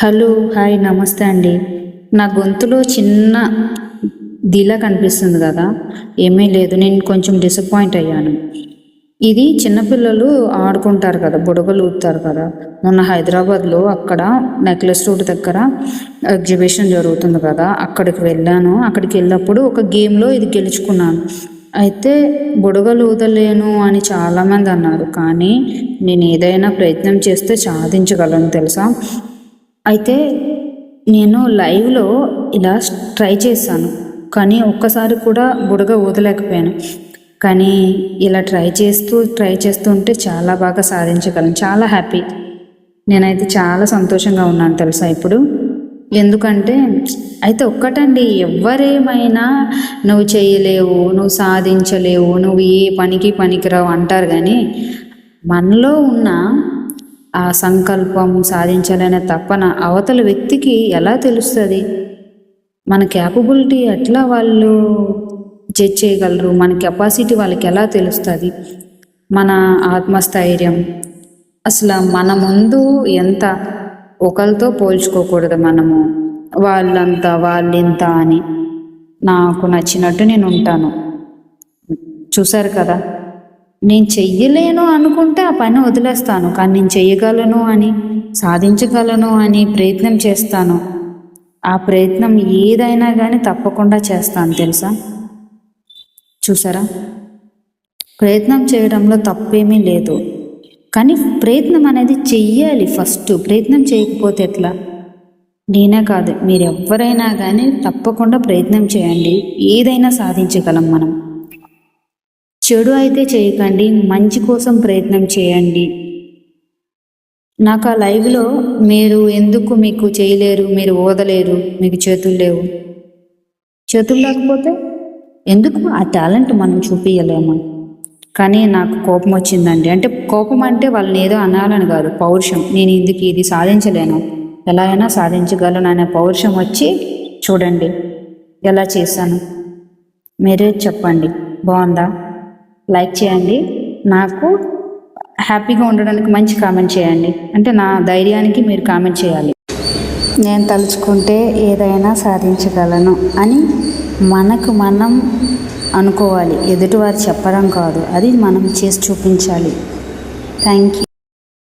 Hello hi నమస్తే అండి. నా గొంతులో చిన్న దిలా కనిపిస్తుంది కదా ఏమీ లేదు నేను కొంచెం డిసప్పాయింట్ అయ్యాను. ఇది చిన్నపిల్లలు ఆడుకుంటారు కదా బుడగలు ఊపుతారు కదా మొన్న హైదరాబాద్లో అక్కడ నెక్లెస్ రోడ్ దగ్గర ఎగ్జిబిషన్ జరుగుతుంది కదా అక్కడికి వెళ్ళాను. అక్కడికి వెళ్ళినప్పుడు ఒక గేమ్లో ఇది గెలుచుకున్నాను. అయితే బుడగలు ఊదలేను అని చాలామంది అన్నారు కానీ నేను ఏదైనా ప్రయత్నం చేస్తే సాధించగలను తెలుసా? అయితే నేను లైవ్లో ఇలా ట్రై చేశాను కానీ ఒక్కసారి కూడా బుడగ వదలేకపోయాను కానీ ఇలా ట్రై చేస్తూ ట్రై చేస్తూ ఉంటే చాలా బాగా సాధించగలను. చాలా హ్యాపీ. నేనైతే చాలా సంతోషంగా ఉన్నాను తెలుసా ఇప్పుడు. ఎందుకంటే అయితే ఒక్కటండి ఎవరేమైనా నువ్వు చేయలేవు నువ్వు సాధించలేవు నువ్వు ఏ పనికి పనికిరావు అంటారు కానీ మనలో ఉన్న ఆ సంకల్పం సాధించాలనే తప్పన అవతల వ్యక్తికి ఎలా తెలుస్తుంది? మన క్యాపబిలిటీ ఎట్లా వాళ్ళు జడ్జ్ చేయగలరు? మన కెపాసిటీ వాళ్ళకి ఎలా తెలుస్తుంది? మన ఆత్మస్థైర్యం. అసలు మన ముందు ఎంత ఒకరితో పోల్చుకోకూడదు మనము. వాళ్ళంత వాళ్ళింత అని. నాకు నచ్చినట్టు నేను ఉంటాను. చూసారు కదా? నేను చెయ్యలేను అనుకుంటే ఆ పని వదిలేస్తాను కానీ నేను చెయ్యగలను అని సాధించగలను అని ప్రయత్నం చేస్తాను. ఆ ప్రయత్నం ఏదైనా కానీ తప్పకుండా చేస్తాను తెలుసా? చూసారా? ప్రయత్నం చేయడంలో తప్పేమీ లేదు. కానీ ప్రయత్నం అనేది చెయ్యాలి ఫస్ట్. ప్రయత్నం చేయకపోతే ఎట్లా? నేనే కాదు మీరు ఎవరైనా కానీ తప్పకుండా ప్రయత్నం చేయండి. ఏదైనా సాధించగలం మనం. చెడు అయితే చేయకండి మంచి కోసం ప్రయత్నం చేయండి. నాకు ఆ లైవ్లో మీరు ఎందుకు మీకు చేయలేరు మీరు ఓదలేరు మీకు చేతులు లేవు? చేతులు లేకపోతే ఎందుకు ఆ టాలెంట్ మనం చూపించలేము కానీ నాకు కోపం వచ్చిందండి. అంటే కోపం అంటే వాళ్ళని ఏదో అనాలని కాదు పౌరుషం. నేను ఇందుకు ఇది సాధించలేను. ఎలా అయినా సాధించగలను అనే పౌరుషం వచ్చి చూడండి ఎలా చేశాను. మీరే చెప్పండి. బాగుందా? లైక్ చేయండి. నాకు హ్యాపీగా ఉండడానికి మంచి కామెంట్ చేయండి. అంటే నా ధైర్యానికి మీరు కామెంట్ చేయాలి. నేను తలుచుకుంటే ఏదైనా సాధించగలను అని మనకు మనం అనుకోవాలి. ఎదుటివారు చెప్పడం కాదు. అది మనం చేసి చూపించాలి. Thank you